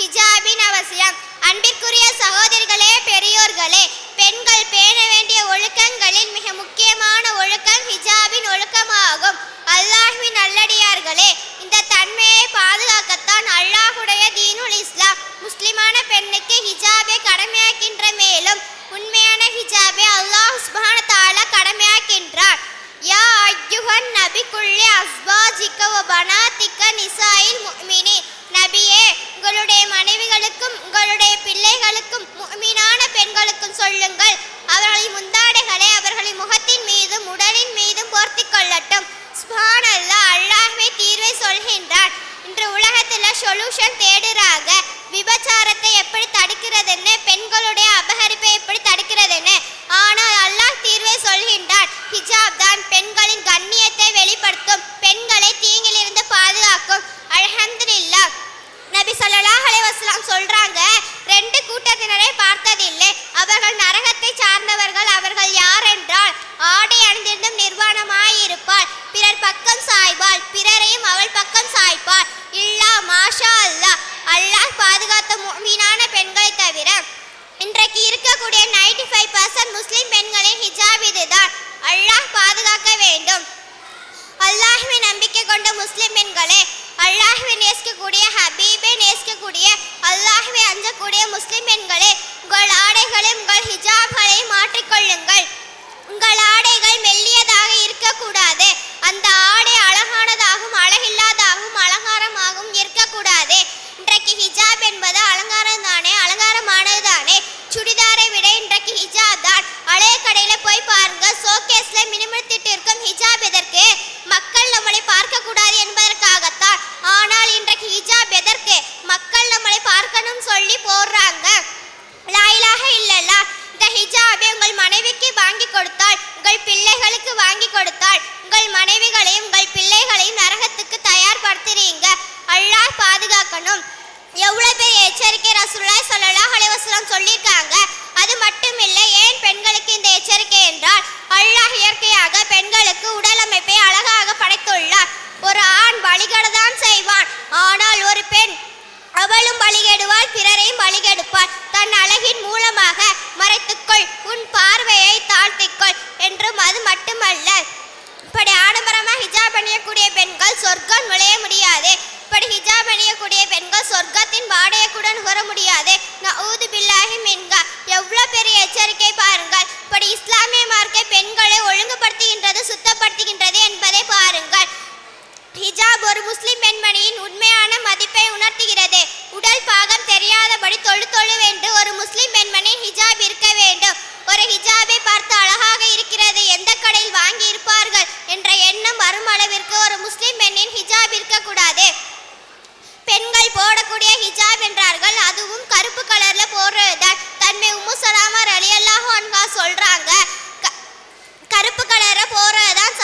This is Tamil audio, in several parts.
ஹிஜாபின் அவசியம். அன்பிற்குரிய சகோதரிகளே பெரியோர்களே பெண்கள் பேண வேண்டிய ஒழுக்கங்களில் மிக முக்கியமான ஒழுக்கம் ஹிஜாபின் ஒழுக்கமாகும். அல்லாஹ்வின் நல்லடியார்களே இந்த தன்மையை பாதுகாக்கத்தான் அல்லாஹுடைய தீனுல் இஸ்லாம் முஸ்லிமான பெண்ணுக்கு ஹிஜாபை கடமையாக்கின்ற மேலும் உண்மையான ஹிஜாபை அல்லாஹ் சுப்ஹான தஆலா கடமையாக்கின்றார். யா ஐயுஹன் நபி குள்ளி அஸ்வாஜிக்க வ பனாதிக்க நிசாயில் முஃமினீன் மனைவிகளுக்கும் உங்களுடைய பிள்ளைகளுக்கும் மீனான பெண்களுக்கும் சொல்லுங்கள். அவர்களின் முந்தாடைகளை அவர்களின் முகத்தின் மீதும் உடலின் மீதும் போர்த்தி கொள்ளட்டும். சுப்ஹானல்லாஹ் அல்லாஹ்வே தீர்வை சொல்கின்றான் இன்று உலகத்தில் சொல்யூஷன் தேடுறாக விபச்சாரத்தை எப்படி தடுக்கிறதுன்னு பெண்களுடைய அபகரிப்பை எப்படி தடுக்கிறதுன்னு ஆனால் அல்லாஹ் தீர்வை சொல்கின்றார் ஹிஜாப் தான் பெண்களின் கண்ணியத்தை வெளிப்படுத்தும் பெண்களை தீங்கிலிருந்து பாதுகாக்கும் அல்ஹம்துலில்லாஹ் நபி ஸல்லல்லாஹு சொல்றாங்க ரெண்டு கூட்டத்தினரை பார்த்ததில்லை. அவர்கள் நரகத்தை சார்ந்தவர்கள் அவர்கள் யார் என்றால் ஆடை அணிந்திருந்தும் நிர்வாணமாயிருப்பாள். பிறர் பக்கம் சாய்வாள் பிறரையும் அவள் பக்கம் சாய்ப்பாள். இல்லா மாஷா அல்லா அல்லாஹ் பாதுகாத்த மீனான பெண்களை தவிர இன்றைக்கு இருக்கக்கூடிய 95% ஃபைவ் பர்சன்ட் முஸ்லிம் பெண்களின் ஹிஜாப் இதுதான். அல்லாஹ் பாதுகாக்க வேண்டும். அல்லாஹ்வை நம்பிக்கை கொண்ட முஸ்லிம் பெண் அல்லாஹ்வை நேசிக்கக்கூடிய ஹபீபை நேசிக்கக்கூடிய அல்லாஹ்வை அஞ்சக்கூடிய முஸ்லிம் பெண்களே உங்கள் ஆடைகளை உங்கள் ஹிஜாப்களை மாற்றிக்கொள்ளுங்கள் உங்கள் ஆடைகள் மெல்லியதாக இருக்கக்கூடாது அந்த ஆடை அழகானதாகவும் அழகில்லாதாகவும் அலங்காரமாகவும் இருக்கக்கூடாது இன்றைக்கு ஹிஜாப் என்பது அலங்கார உங்கள் வாங்கி கொடுத்தால் உங்கள் மனைவிகளையும் உங்கள் பிள்ளைகளையும் நரகத்துக்கு தயார்படுத்துறீங்க. அல்லாஹ் பாதுகாக்கணும். எவ்வளவு பெரிய எச்சரிக்கை ரசூலுல்லாஹி சொல்லலாம் அலைவசலம் சொல்லியிருக்காங்க. அது மட்டும் இல்லை ஏன் பெண்களுக்கு இந்த எச்சரிக்கை என்றால் அல்லாஹ் இயற்கையாக பெண்களுக்கு உடல் அமைப்பை அழகாக படைத்துள்ளார். ஒரு ஆண் வழிகடதான் செய்வான். ஆனால் ஒரு பெண் அவளும் பலிகெடுவாள் பிறரையும் வழிகெடுப்பாள் இருக்கக்கூடிய பெண்கள் சொர்க்கத்தின் வாடகைக்குடன் கூட முடியாது நவுது பில்லாஹி மின்கா. எவ்வளோ பெரிய எச்சரிக்கை பாருங்கள். இப்படி இஸ்லாமிய மார்க்கை பெண்களை ஒழுங்குபடுத்துகின்றது சுத்தப்படுத்துகின்றது என்பதை பாருங்கள். ஹிஜாப் ஒரு முஸ்லிம் பெண்மணியின் உண்மையான மதிப்பை உணர்த்துகிறது. உடல் பாகம் தெரியாதபடி தொழு தொழுவென்று ஒரு முஸ்லிம் பெண்மணி ஹிஜாப் இருக்க பெண்கள் போடக்கூடிய ஹிஜாப் என்றார்கள். அதுவும் கருப்பு கலர்ல போடுறதுதான். தன்மை உம்மு சலாமர் அலியல்லாஹு சொல்றாங்க. கருப்பு கலரை போடுறதுதான்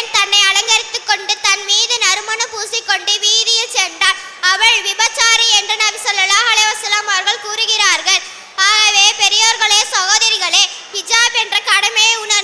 பெண் தன்னை அலங்கரித்துக் கொண்டு தன் மீது நறுமணம் பூசிக்கொண்டு வீதியில் சென்றாள் அவள் விபச்சாரி என்று நபி ஸல்லல்லாஹு அலைவசலாம் அவர்கள் கூறுகிறார்கள். ஆகவே பெரியோர்களே சகோதரிகளே ஹிஜாப் என்ற கடமையை உணர்